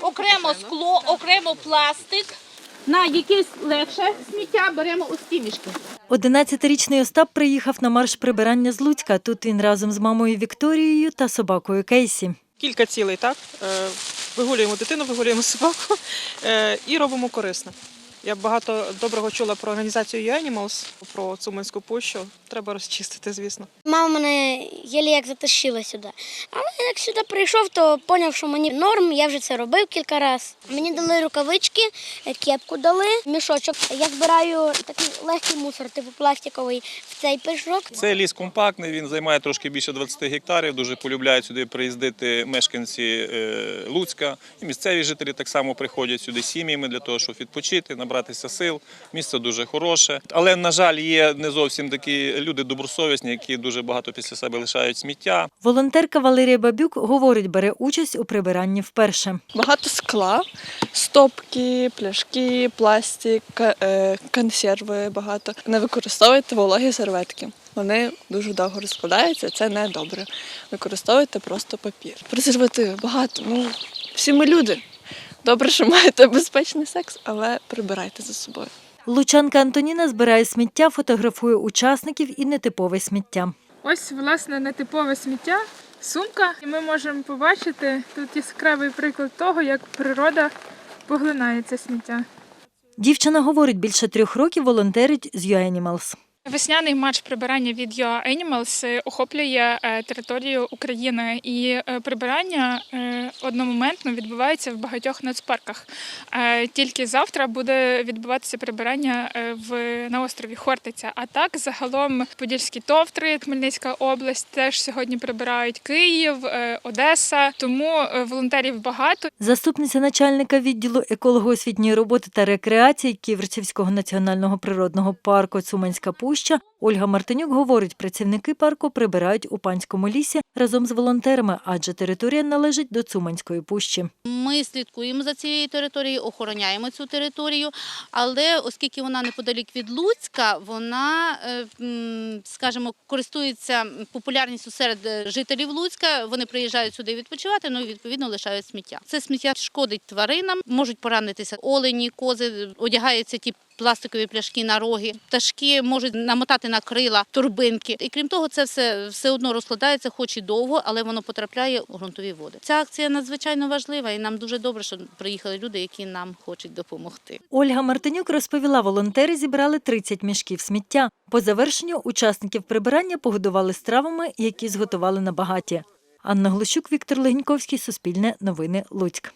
окремо скло, окремо пластик. На якесь легше сміття беремо ось ці мішки. 11-річний Остап приїхав на марш прибирання з Луцька. Тут він разом з мамою Вікторією та собакою Кейсі. кілька цілей, так? Е, Вигулюємо дитину, вигулюємо собаку е, і робимо корисне. Я багато доброго чула про організацію U-Animals, про Цуманську пущу. Треба розчистити, звісно. Мама мене єлі як затащила сюди. Але як сюди прийшов, то зрозумів, що мені норм, я вже це робив кілька разів. Мені дали рукавички, кепку дали, мішочок. Я збираю такий легкий мусор, типу пластиковий, в цей пішок. Це ліс компактний, він займає трошки більше 20 гектарів. Дуже полюбляють сюди приїздити мешканці е, Луцька. І місцеві жителі так само приходять сюди сім'ями для того, щоб відпочити, набратися сил. Місце дуже хороше. Але, на жаль, є не зовсім такі люди добросовісні, які дуже багато після себе лишають сміття. Волонтерка Валерія Бабюк говорить, бере участь у прибиранні вперше. Багато скла, стопки, пляшки, пластик, е, консерви багато. Не використовуйте вологі серветки. Вони дуже довго розкладаються, це не добре. Використовуйте просто папір. Презервативи багато. Ну, всі ми люди. Добре, що маєте безпечний секс, але прибирайте за собою. Лучанка Антоніна збирає сміття, фотографує учасників і нетипове сміття. Ось, власне, нетипове сміття, сумка. І ми можемо побачити тут яскравий приклад того, як природа поглинає це сміття. Дівчина говорить, більше трьох років волонтерить з U-Animals. Весняний матч прибирання від UA Animals е, охоплює е, територію України, і е, прибирання одномоментно відбувається в багатьох нацпарках. Тільки завтра буде відбуватися прибирання в на острові Хортиця. А так загалом Подільські товтри, Хмельницька область теж сьогодні прибирають Київ, Одеса. Тому волонтерів багато. Заступниця начальника відділу еколого-освітньої роботи та рекреації Ківерцівського національного природного парку Цуманська Пуща Ольга Мартинюк говорить, працівники парку прибирають у панському лісі разом з волонтерами, адже територія належить до Цуманської пущі. Ми слідкуємо за цією територією, охороняємо цю територію, але оскільки вона неподалік від Луцька, вона, е, скажімо, користується популярністю серед е, жителів Луцька. Вони приїжджають сюди відпочивати, ну і відповідно лишають сміття. Це сміття шкодить тваринам, можуть поранитися олені, кози, одягаються ті. Пластикові пляшки на роги, пташки можуть намотати на крила, турбинки. І крім того, це все все одно розкладається, хоч і довго, але воно потрапляє у ґрунтові води. Ця акція надзвичайно важлива, і нам дуже добре, що приїхали люди, які нам хочуть допомогти. Ольга Мартинюк розповіла, волонтери зібрали 30 мішків сміття. По завершенню учасників прибирання погодували стравами, які зготували на багаті. Анна Глущук, Віктор Легіньковський, Суспільне новини, Луцьк.